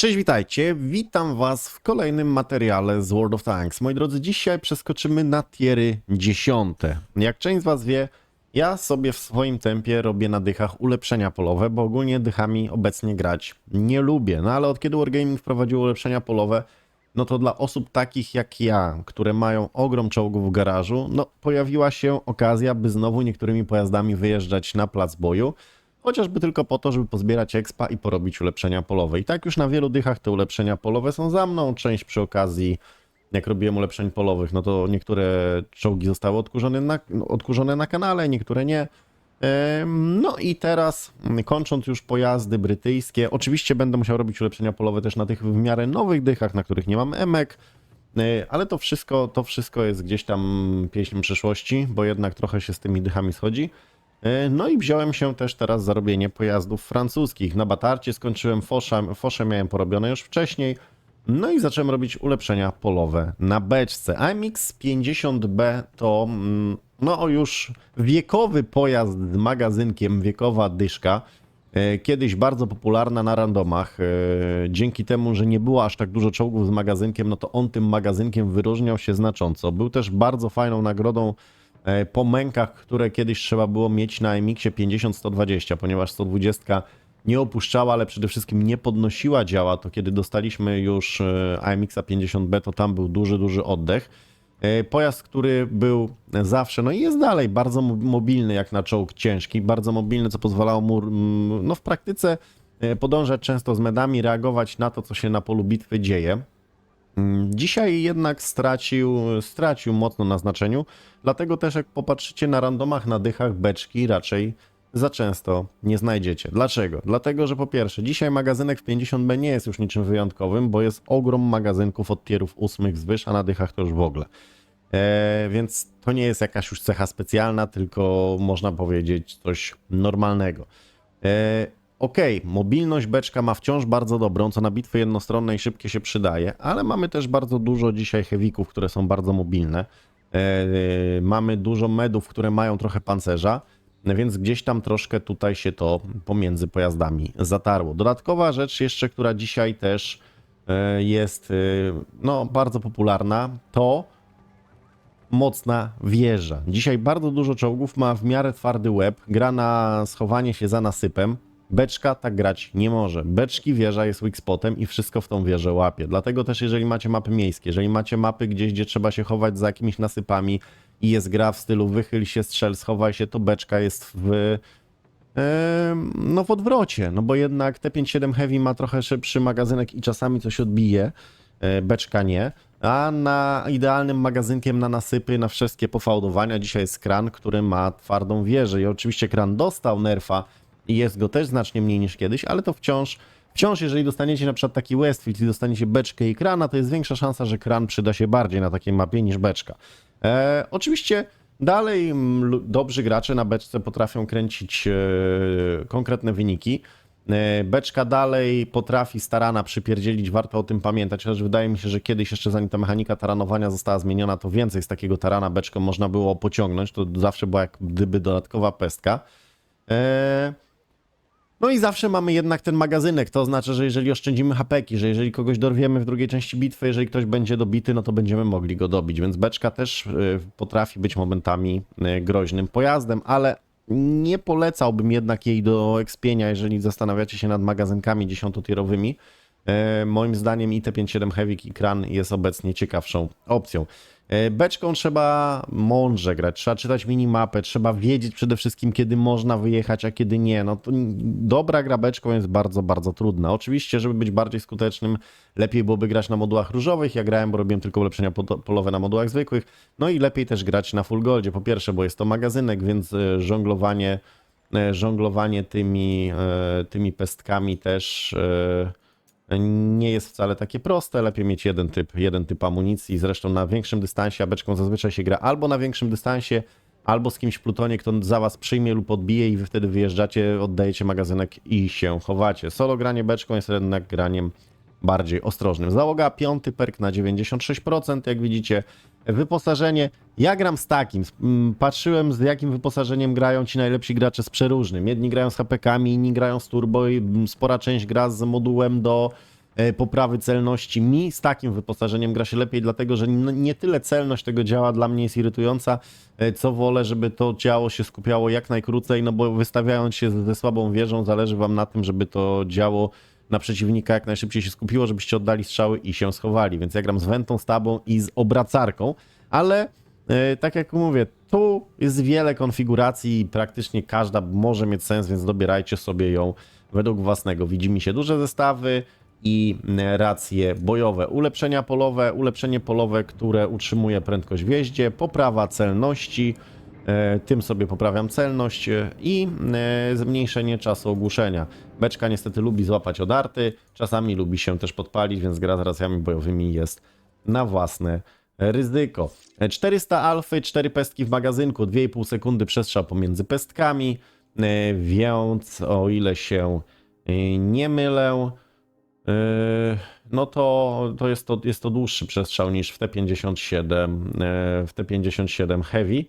Cześć, witajcie. Witam Was w kolejnym materiale z World of Tanks. Moi drodzy, dzisiaj przeskoczymy na tiery dziesiąte. Jak część z Was wie, ja sobie w swoim tempie robię na dychach ulepszenia polowe, bo ogólnie dychami obecnie grać nie lubię. No ale od kiedy Wargaming wprowadził ulepszenia polowe, no to dla osób takich jak ja, które mają ogrom czołgów w garażu, no pojawiła się okazja, by znowu niektórymi pojazdami wyjeżdżać na plac boju. Chociażby tylko po to, żeby pozbierać expa i porobić ulepszenia polowe. I tak już na wielu dychach te ulepszenia polowe są za mną. Część przy okazji, jak robiłem ulepszeń polowych, no to niektóre czołgi zostały odkurzone na, odkurzone na kanale, niektóre nie. No i teraz, kończąc już pojazdy brytyjskie, oczywiście będę musiał robić ulepszenia polowe też na tych w miarę nowych dychach, na których nie mam emek, e, ale to wszystko, to wszystko jest gdzieś tam pieśń przyszłości, bo jednak trochę się z tymi dychami schodzi. E, No i wziąłem się też teraz za robienie pojazdów francuskich. Na Batarcie skończyłem Fosza, Fosze miałem porobione już wcześniej. No i zacząłem robić ulepszenia polowe na beczce. AMX 50B to mm, no już wiekowy pojazd z magazynkiem, wiekowa dyszka. E, Kiedyś bardzo popularna na randomach. E, Dzięki temu, że nie było aż tak dużo czołgów z magazynkiem, no to on tym magazynkiem wyróżniał się znacząco. Był też bardzo fajną nagrodą po mękach, które kiedyś trzeba było mieć na MX-ie 50-120, ponieważ 120 nie opuszczała, ale przede wszystkim nie podnosiła działa, to kiedy dostaliśmy już e, AMX-a 50B, to tam był duży, duży oddech. E, Pojazd, który był zawsze, no i jest dalej bardzo mo- mobilny jak na czołg ciężki, bardzo mobilny, co pozwalało mu mm, no, w praktyce e, podążać często z medami, reagować na to, co się na polu bitwy dzieje. Mm, Dzisiaj jednak stracił, stracił mocno na znaczeniu, dlatego też jak popatrzycie na randomach na dychach beczki raczej za często nie znajdziecie. Dlaczego? Dlatego, że po pierwsze, dzisiaj magazynek w 50B nie jest już niczym wyjątkowym, bo jest ogrom magazynków od tierów ósmych wzwyż, a na dychach to już w ogóle. E, więc to nie jest jakaś już cecha specjalna, tylko można powiedzieć coś normalnego. E, Okej, mobilność beczka ma wciąż bardzo dobrą, co na bitwy jednostronne i szybkie się przydaje, ale mamy też bardzo dużo dzisiaj heavyków, które są bardzo mobilne. E, mamy dużo medów, które mają trochę pancerza, więc gdzieś tam troszkę tutaj się to pomiędzy pojazdami zatarło. Dodatkowa rzecz jeszcze, która dzisiaj też e, jest e, no, bardzo popularna, to mocna wieża. Dzisiaj bardzo dużo czołgów ma w miarę twardy łeb, gra na schowanie się za nasypem. Beczka tak grać nie może. Beczki wieża jest weak spotem i wszystko w tą wieżę łapie. Dlatego też jeżeli macie mapy miejskie, jeżeli macie mapy gdzieś, gdzie trzeba się chować za jakimiś nasypami i jest gra w stylu wychyl się, strzel, schowaj się, to beczka jest w no w odwrocie, no bo jednak T57 Heavy ma trochę szybszy magazynek i czasami coś odbije, e, beczka nie, a na idealnym magazynkiem na nasypy, na wszystkie pofałdowania dzisiaj jest kran, który ma twardą wieżę i oczywiście kran dostał nerfa i jest go też znacznie mniej niż kiedyś, ale to wciąż, wciąż jeżeli dostaniecie na przykład taki Westfield i dostaniecie beczkę i krana, to jest większa szansa, że kran przyda się bardziej na takiej mapie niż beczka. E, oczywiście dalej dobrzy gracze na beczce potrafią kręcić e, konkretne wyniki. E, Beczka dalej potrafi starana przypierdzielić, warto o tym pamiętać, chociaż wydaje mi się, że kiedyś jeszcze zanim ta mechanika taranowania została zmieniona, to więcej z takiego tarana beczką można było pociągnąć, to zawsze była jak gdyby dodatkowa pestka. E, no i zawsze mamy jednak ten magazynek. To oznacza, że jeżeli oszczędzimy hapeki, że jeżeli kogoś dorwiemy w drugiej części bitwy, jeżeli ktoś będzie dobity, no to będziemy mogli go dobić. Więc beczka też y, potrafi być momentami y, groźnym pojazdem, ale nie polecałbym jednak jej do ekspienia, jeżeli zastanawiacie się nad magazynkami dziesiątotierowymi. E, Moim zdaniem IT57 Heavy i Kran jest obecnie ciekawszą opcją. E, Beczką trzeba mądrze grać, trzeba czytać minimapę, trzeba wiedzieć przede wszystkim, kiedy można wyjechać, a kiedy nie. No to dobra gra beczką jest bardzo, bardzo trudna. Oczywiście, żeby być bardziej skutecznym, lepiej byłoby grać na modułach różowych. Ja grałem, bo robiłem tylko ulepszenia po- polowe na modułach zwykłych. No i lepiej też grać na full goldzie. Po pierwsze, bo jest to magazynek, więc e, żonglowanie, żonglowanie tymi, tymi pestkami też nie jest wcale takie proste. Lepiej mieć jeden typ, jeden typ amunicji. Zresztą na większym dystansie, a beczką zazwyczaj się gra albo na większym dystansie, albo z kimś w plutonie, kto za was przyjmie lub odbije i wy wtedy wyjeżdżacie, oddajecie magazynek i się chowacie. Solo granie beczką jest jednak graniem bardziej ostrożnym. Załoga piąty perk na 96%, jak widzicie. Wyposażenie. Ja gram z takim. Patrzyłem z jakim wyposażeniem grają ci najlepsi gracze z przeróżnym. Jedni grają z HPK-ami, inni grają z turbo i spora część gra z modułem do e, poprawy celności. Mi z takim wyposażeniem gra się lepiej, dlatego że nie tyle celność tego działa dla mnie jest irytująca, e, co wolę, żeby to działo się skupiało jak najkrócej, no bo wystawiając się ze słabą wieżą, zależy wam na tym, żeby to działo na przeciwnika jak najszybciej się skupiło, żebyście oddali strzały i się schowali. Więc ja gram z wentą, z tabą i z obracarką, ale e, tak jak mówię, tu jest wiele konfiguracji i praktycznie każda może mieć sens, więc dobierajcie sobie ją według własnego. Widzi mi się duże zestawy i racje bojowe. Ulepszenia polowe, ulepszenie polowe, które utrzymuje prędkość w jeździe, poprawa celności, e, tym sobie poprawiam celność e, i zmniejszenie czasu ogłuszenia. Beczka niestety lubi złapać odarty, czasami lubi się też podpalić, więc gra z racjami bojowymi jest na własne ryzyko. E, 400 alfy, 4 pestki w magazynku, 2,5 sekundy przestrzał pomiędzy pestkami, e, więc o ile się e, nie mylę, e, no to, to, jest to jest to dłuższy przestrzał niż w T57, e, w T57 Heavy.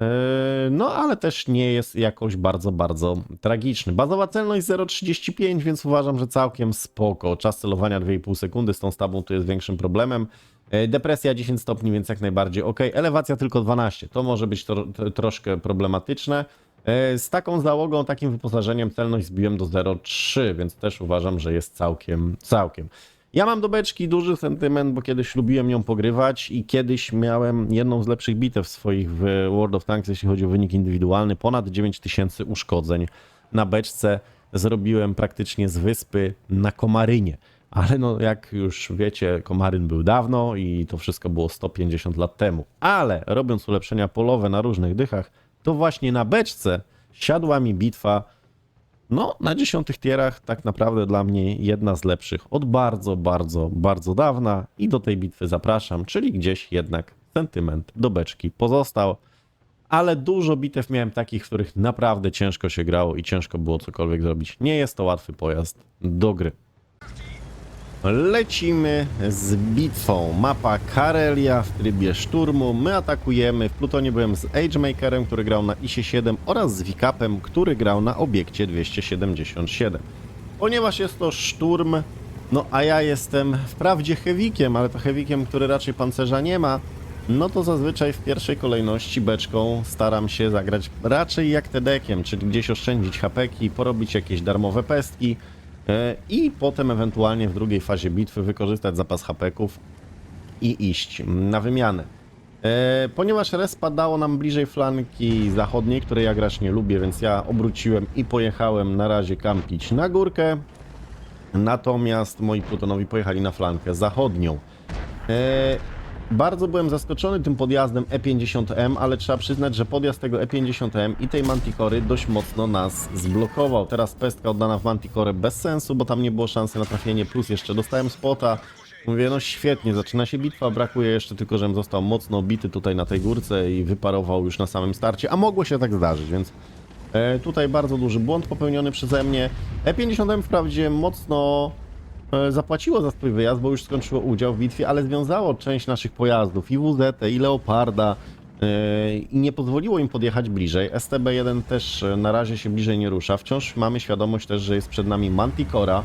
E, No, ale też nie jest jakoś bardzo, bardzo tragiczny. Bazowa celność 0,35, więc uważam, że całkiem spoko. Czas celowania 2,5 sekundy z tą stabą tu jest większym problemem. E, Depresja 10 stopni, więc jak najbardziej ok. Elewacja tylko 12, to może być tro, tro, troszkę problematyczne. E, Z taką załogą, takim wyposażeniem celność zbiłem do 0,3, więc też uważam, że jest całkiem, całkiem. Ja mam do beczki duży sentyment, bo kiedyś lubiłem ją pogrywać i kiedyś miałem jedną z lepszych bitew swoich w World of Tanks, jeśli chodzi o wynik indywidualny. Ponad 9000 uszkodzeń na beczce zrobiłem praktycznie z wyspy na Komarynie. Ale no, jak już wiecie, Komaryn był dawno i to wszystko było 150 lat temu. Ale robiąc ulepszenia polowe na różnych dychach, to właśnie na beczce siadła mi bitwa no, na dziesiątych tierach tak naprawdę dla mnie jedna z lepszych od bardzo, bardzo, bardzo dawna i do tej bitwy zapraszam, czyli gdzieś jednak sentyment do beczki pozostał. Ale dużo bitew miałem takich, w których naprawdę ciężko się grało i ciężko było cokolwiek zrobić. Nie jest to łatwy pojazd do gry. Lecimy z bitwą. Mapa Karelia w trybie szturmu. My atakujemy. W Plutonie byłem z Agemakerem, który grał na ISie 7 oraz z Wikapem, który grał na obiekcie 277. Ponieważ jest to szturm, no a ja jestem wprawdzie heavikiem, ale to heavikiem, który raczej pancerza nie ma, no to zazwyczaj w pierwszej kolejności beczką staram się zagrać raczej jak tedekiem, czyli gdzieś oszczędzić hapeki, porobić jakieś darmowe pestki, i potem ewentualnie w drugiej fazie bitwy wykorzystać zapas hapeków i iść na wymianę. E, Ponieważ respa dało nam bliżej flanki zachodniej, której ja grać nie lubię, więc ja obróciłem i pojechałem na razie kampić na górkę. Natomiast moi plutonowi pojechali na flankę zachodnią. Bardzo byłem zaskoczony tym podjazdem E50M, ale trzeba przyznać, że podjazd tego E50M i tej Manticory dość mocno nas zblokował. Teraz pestka oddana w Manticore bez sensu, bo tam nie było szansy na trafienie, plus jeszcze dostałem spota. Mówię, no świetnie, zaczyna się bitwa, brakuje jeszcze tylko, żebym został mocno bity tutaj na tej górce i wyparował już na samym starcie, a mogło się tak zdarzyć, więc e, tutaj bardzo duży błąd popełniony przeze mnie. E50M wprawdzie mocno zapłaciło za swój wyjazd, bo już skończyło udział w bitwie, ale związało część naszych pojazdów, i WZ, i Leoparda, e, i nie pozwoliło im podjechać bliżej. STB-1 też e, na razie się bliżej nie rusza. Wciąż mamy świadomość też, że jest przed nami Manticora,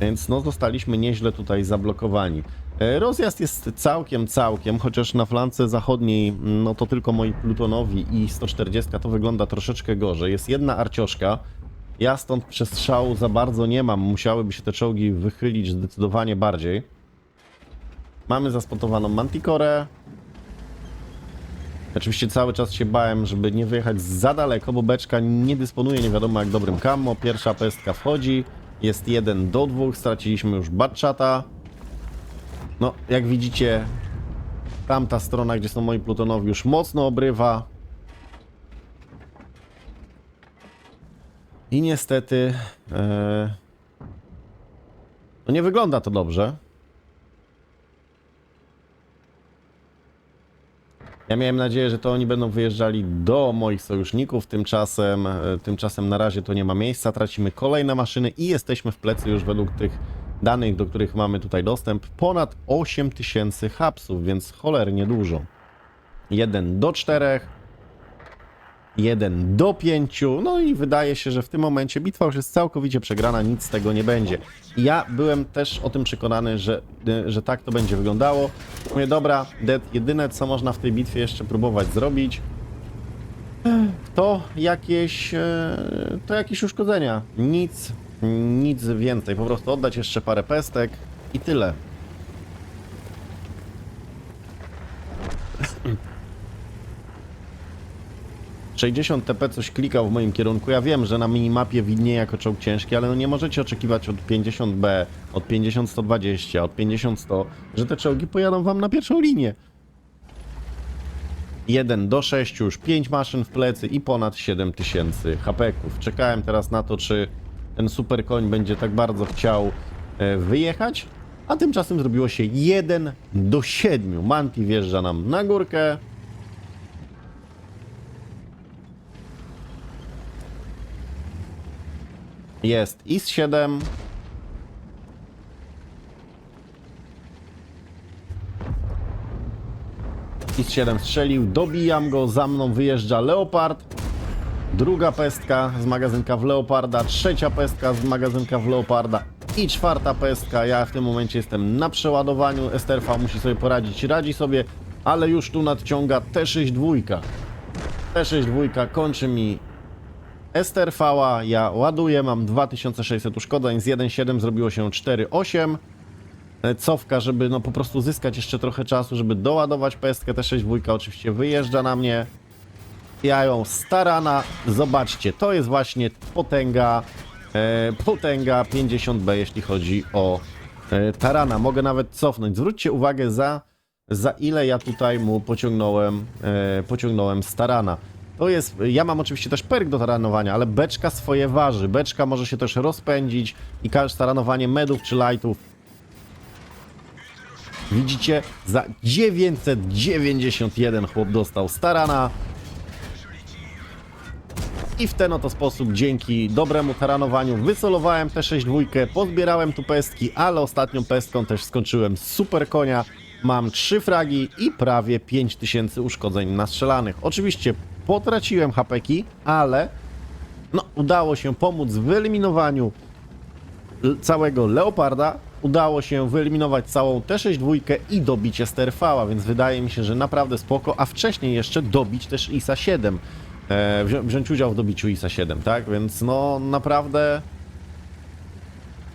więc no zostaliśmy nieźle tutaj zablokowani. E, Rozjazd jest całkiem, całkiem, chociaż na flance zachodniej, no to tylko moi Plutonowi i 140 to wygląda troszeczkę gorzej. Jest jedna arcioszka, ja stąd przestrzału za bardzo nie mam, musiałyby się te czołgi wychylić zdecydowanie bardziej. Mamy zaspotowaną Manticore. Oczywiście cały czas się bałem, żeby nie wyjechać za daleko, bo beczka nie dysponuje nie wiadomo jak dobrym camo. Pierwsza pestka wchodzi, jest jeden do dwóch, straciliśmy już Batchata. No, jak widzicie, tamta strona, gdzie są moi plutonowi, już mocno obrywa. I niestety, e, no nie wygląda to dobrze. Ja miałem nadzieję, że to oni będą wyjeżdżali do moich sojuszników, tymczasem, e, tymczasem na razie to nie ma miejsca, tracimy kolejne maszyny i jesteśmy w plecy już według tych danych, do których mamy tutaj dostęp, ponad 8000 hapsów, więc cholernie dużo. 1 do 4. 1 do 5. No i wydaje się, że w tym momencie bitwa już jest całkowicie przegrana, nic z tego nie będzie. Ja byłem też o tym przekonany, że, y, że tak to będzie wyglądało. Mówię, dobra, Dead, jedyne co można w tej bitwie jeszcze próbować zrobić, to jakieś, e, to jakieś uszkodzenia. Nic, nic więcej. Po prostu oddać jeszcze parę pestek i tyle. ...60 TP coś klikał w moim kierunku. Ja wiem, że na minimapie widnieje jako czołg ciężki, ale no nie możecie oczekiwać od 50B, od 50-120, od 50-100, że te czołgi pojadą wam na pierwszą linię. 1 do 6, już 5 maszyn w plecy i ponad 7000 hapeków. Czekałem teraz na to, czy ten super koń będzie tak bardzo chciał e, wyjechać, a tymczasem zrobiło się 1 do 7. Manti wjeżdża nam na górkę. Jest IS-7. IS-7 strzelił, dobijam go, za mną wyjeżdża Leopard. Druga pestka z magazynka w Leoparda, trzecia pestka z magazynka w Leoparda i czwarta pestka. Ja w tym momencie jestem na przeładowaniu. Esterfa musi sobie poradzić, radzi sobie, ale już tu nadciąga T6 dwójka. T6 dwójka kończy mi Esterfała, ja ładuję, mam 2600 uszkodzeń, z 1.7 zrobiło się 4.8 e, cofka, żeby no po prostu zyskać jeszcze trochę czasu, żeby doładować pestkę. T6 dwójka oczywiście wyjeżdża na mnie. Ja ją starana. Zobaczcie, to jest właśnie potęga e, potęga 50B, jeśli chodzi o e, tarana. Mogę nawet cofnąć. Zwróćcie uwagę za, za ile ja tutaj mu pociągnąłem, e, pociągnąłem starana. To jest, ja mam oczywiście też perk do taranowania, ale beczka swoje waży. Beczka może się też rozpędzić i każde taranowanie medów czy lightów Widzicie, za 991 chłop dostał starana. I w ten oto sposób, dzięki dobremu taranowaniu, wysolowałem te 6 dwójkę, pozbierałem tu pestki, ale ostatnią pestką też skończyłem super konia. Mam 3 fragi i prawie 5000 uszkodzeń nastrzelanych. Oczywiście potraciłem hapeki, ale no, udało się pomóc w wyeliminowaniu l- całego Leoparda. Udało się wyeliminować całą T6 dwójkę i dobicie Sterfała, więc wydaje mi się, że naprawdę spoko, a wcześniej jeszcze dobić też ISA 7. E, wzią, wziąć udział w dobiciu ISA 7, tak? Więc no naprawdę...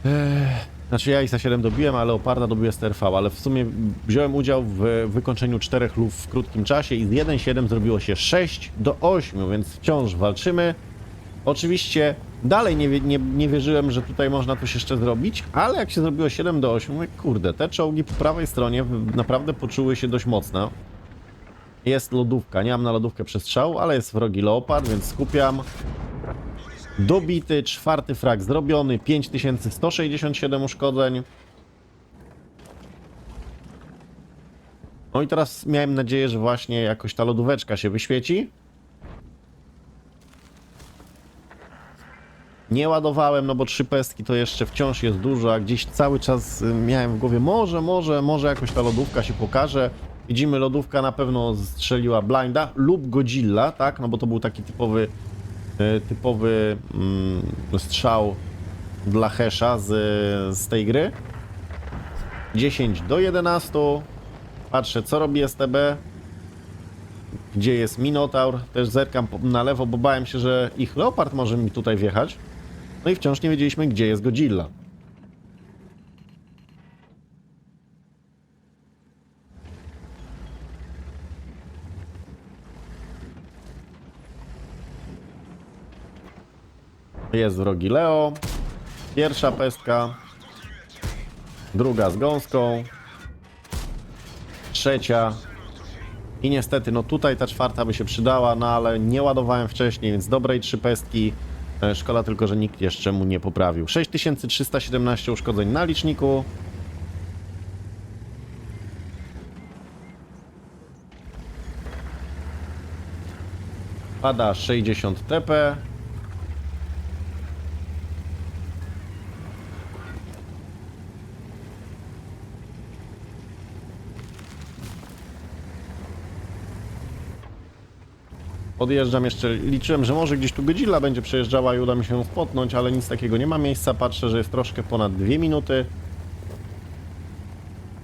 E, znaczy ja ISA 7 dobiłem, a Leoparda dobiłem Sterfała, ale w sumie wziąłem udział w wykończeniu czterech luf w krótkim czasie i z 1.7 zrobiło się 6 do 8, więc wciąż walczymy. Oczywiście dalej nie, nie, nie wierzyłem, że tutaj można coś jeszcze zrobić, ale jak się zrobiło 7 do 8, mówię, kurde, te czołgi po prawej stronie naprawdę poczuły się dość mocno. Jest lodówka, nie mam na lodówkę przestrzału, ale jest wrogi Leopard, więc skupiam. Dobity, czwarty frag zrobiony, 5167 uszkodzeń. No i teraz miałem nadzieję, że właśnie jakoś ta lodóweczka się wyświeci. Nie ładowałem, no bo trzy pestki to jeszcze wciąż jest dużo, a gdzieś cały czas y, miałem w głowie, może, może, może jakoś ta lodówka się pokaże. Widzimy, lodówka na pewno strzeliła blinda lub Godzilla, tak? No bo to był taki typowy, typowy mm, strzał dla Hesha z, z tej gry. 10 do 11. Patrzę, co robi STB. Gdzie jest Minotaur? Też zerkam na lewo, bo bałem się, że ich Leopard może mi tutaj wjechać. No i wciąż nie wiedzieliśmy, gdzie jest Godzilla. Jest wrogi Leo. Pierwsza pestka. Druga z gąską. Trzecia. I niestety, no tutaj ta czwarta by się przydała, no ale nie ładowałem wcześniej, więc dobrej trzy pestki. E, Szkoda tylko, że nikt jeszcze mu nie poprawił. 6317 uszkodzeń na liczniku. Pada 60 TP. Podjeżdżam jeszcze, liczyłem, że może gdzieś tu Godzilla będzie przejeżdżała i uda mi się ją spotnąć, ale nic takiego nie ma miejsca. Patrzę, że jest troszkę ponad dwie minuty.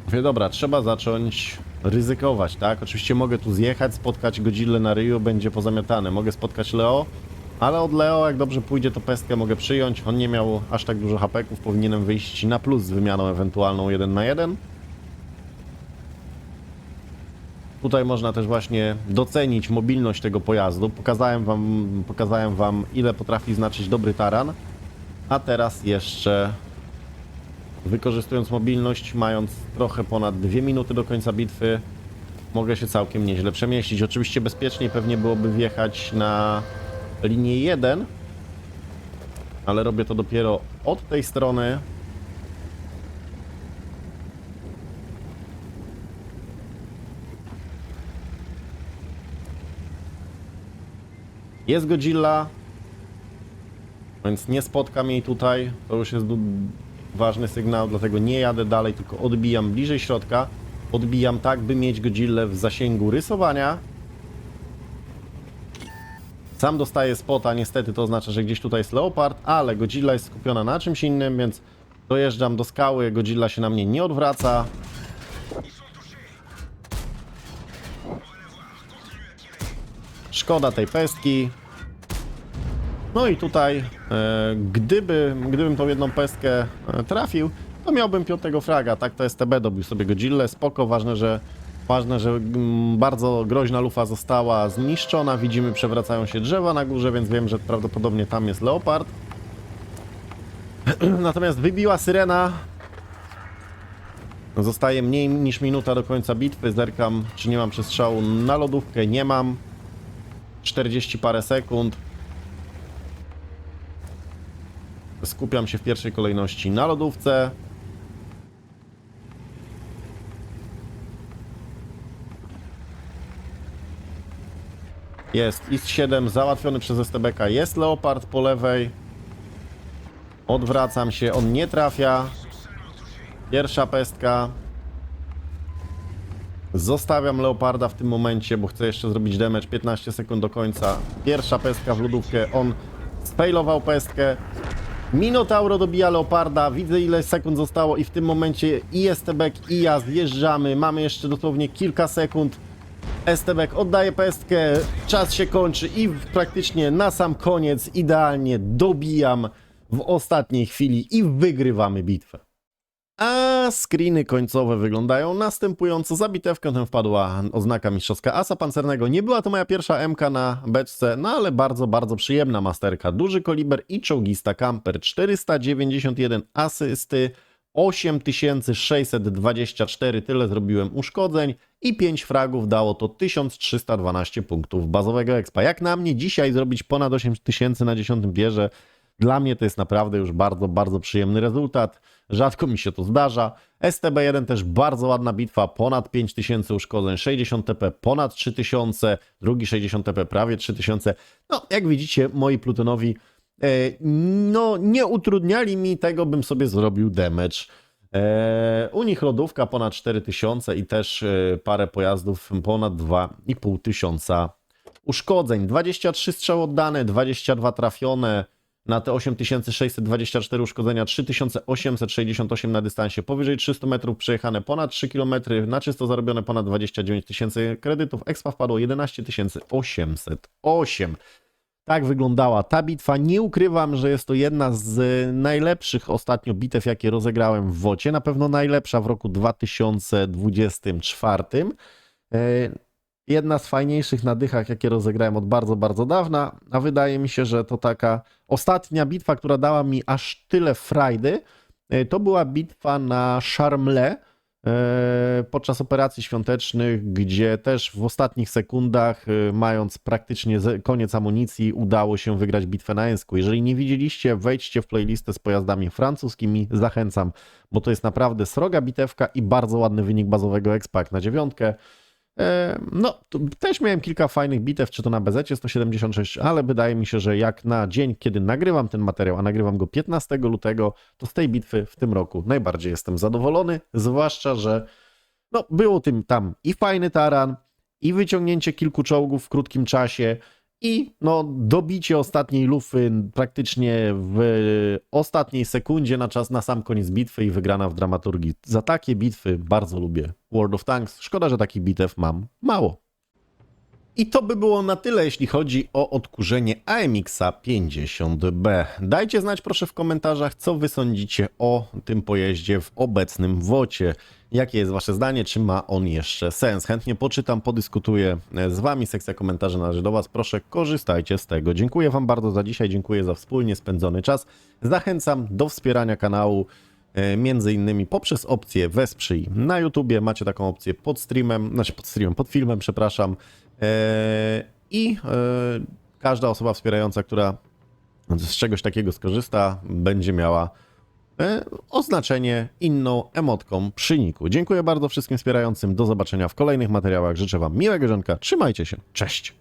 Mówię, dobra, trzeba zacząć ryzykować, tak? Oczywiście mogę tu zjechać, spotkać Godzillę na ryju, będzie pozamiatane. Mogę spotkać Leo, ale od Leo, jak dobrze pójdzie, to pestkę mogę przyjąć. On nie miał aż tak dużo hapeków, powinienem wyjść na plus z wymianą ewentualną 1 na 1. Tutaj można też właśnie docenić mobilność tego pojazdu. Pokazałem wam, pokazałem wam ile potrafi znaczyć dobry taran. A teraz jeszcze wykorzystując mobilność, mając trochę ponad 2 minuty do końca bitwy, mogę się całkiem nieźle przemieścić. Oczywiście bezpieczniej pewnie byłoby wjechać na linię 1, ale robię to dopiero od tej strony. Jest Godzilla, więc nie spotkam jej tutaj. To już jest ważny sygnał, dlatego nie jadę dalej, tylko odbijam bliżej środka. Odbijam tak, by mieć Godzillę w zasięgu rysowania. Sam dostaję spota, niestety to oznacza, że gdzieś tutaj jest Leopard, ale Godzilla jest skupiona na czymś innym, więc dojeżdżam do skały, Godzilla się na mnie nie odwraca. Szkoda tej pestki. No i tutaj, e, gdyby, gdybym tą jedną pestkę e, trafił, to miałbym piątego fraga. Tak to STB dobił sobie Godzilla. Spoko, ważne, że ważne, że mm, bardzo groźna lufa została zniszczona. Widzimy, przewracają się drzewa na górze, więc wiem, że prawdopodobnie tam jest Leopard. Natomiast wybiła syrena. Zostaje mniej niż minuta do końca bitwy. Zerkam, czy nie mam przestrzału na lodówkę. Nie mam. 40 parę sekund. Skupiam się w pierwszej kolejności na lodówce. Jest IS-7 załatwiony przez STBK. Jest Leopard po lewej. Odwracam się, on nie trafia. Pierwsza pestka. Zostawiam Leoparda w tym momencie, bo chcę jeszcze zrobić damage 15 sekund do końca. Pierwsza pestka w lodówkę, on sfailował pestkę. Minotauro dobija Leoparda, widzę ile sekund zostało i w tym momencie i STBek i ja zjeżdżamy. Mamy jeszcze dosłownie kilka sekund. STBek oddaje pestkę, czas się kończy i praktycznie na sam koniec idealnie dobijam w ostatniej chwili i wygrywamy bitwę. A screeny końcowe wyglądają następująco. Za bitewkę tę wpadła oznaka mistrzowska asa pancernego. Nie była to moja pierwsza MK na beczce, no ale bardzo, bardzo przyjemna masterka. Duży koliber i czołgista camper. 491 asysty, 8624 tyle zrobiłem uszkodzeń i 5 fragów dało to 1312 punktów bazowego expa. Jak na mnie dzisiaj zrobić ponad 8000 na 10 bierze, dla mnie to jest naprawdę już bardzo, bardzo przyjemny rezultat. Rzadko mi się to zdarza. STB1 też bardzo ładna bitwa, ponad 5000 uszkodzeń, 60 TP ponad 3000, drugi 60 TP prawie 3000. No, jak widzicie, moi plutonowi e, no, nie utrudniali mi tego, bym sobie zrobił damage. E, u nich lodówka ponad 4000 i też e, parę pojazdów ponad 2,5 tysiąca uszkodzeń. 23 strzały oddane, 22 trafione, na te 8624 uszkodzenia 3868 na dystansie powyżej 300 metrów przejechane ponad 3 km, na czysto zarobione ponad 29 tysięcy kredytów, expa wpadło 11 808. Tak wyglądała ta bitwa. Nie ukrywam, że jest to jedna z najlepszych ostatnio bitew, jakie rozegrałem w WOCie. Na pewno najlepsza w roku 2024. Jedna z fajniejszych na dychach, jakie rozegrałem od bardzo, bardzo dawna, a wydaje mi się, że to taka ostatnia bitwa, która dała mi aż tyle frajdy, e, to była bitwa na Charmle e, podczas operacji świątecznych, gdzie też w ostatnich sekundach, e, mając praktycznie koniec amunicji, udało się wygrać bitwę na Jęsku. Jeżeli nie widzieliście, wejdźcie w playlistę z pojazdami francuskimi, zachęcam, bo to jest naprawdę sroga bitewka i bardzo ładny wynik bazowego expak na dziewiątkę. E, No, też miałem kilka fajnych bitew, czy to na BZ 176, ale wydaje mi się, że jak na dzień, kiedy nagrywam ten materiał, a nagrywam go 15 lutego, to z tej bitwy w tym roku najbardziej jestem zadowolony, zwłaszcza, że no, było tym tam i fajny taran, i wyciągnięcie kilku czołgów w krótkim czasie, I no, dobicie ostatniej lufy praktycznie w ostatniej sekundzie na czas na sam koniec bitwy i wygrana w dramaturgii. Za takie bitwy bardzo lubię World of Tanks. Szkoda, że takich bitew mam mało. I to by było na tyle, jeśli chodzi o odkurzenie AMX-a 50B. Dajcie znać proszę w komentarzach, co wy sądzicie o tym pojeździe w obecnym wocie. Jakie jest wasze zdanie, czy ma on jeszcze sens? Chętnie poczytam, podyskutuję z wami. Sekcja komentarzy należy do was. Proszę, korzystajcie z tego. Dziękuję wam bardzo za dzisiaj, dziękuję za wspólnie spędzony czas. Zachęcam do wspierania kanału e, między innymi poprzez opcję wesprzyj na YouTubie. Macie taką opcję pod streamem, znaczy pod streamem, pod filmem, przepraszam. E, I e, każda osoba wspierająca, która z czegoś takiego skorzysta, będzie miała e, oznaczenie inną emotką przy niku. Dziękuję bardzo wszystkim wspierającym. Do zobaczenia w kolejnych materiałach. Życzę Wam miłego żonka. Trzymajcie się. Cześć.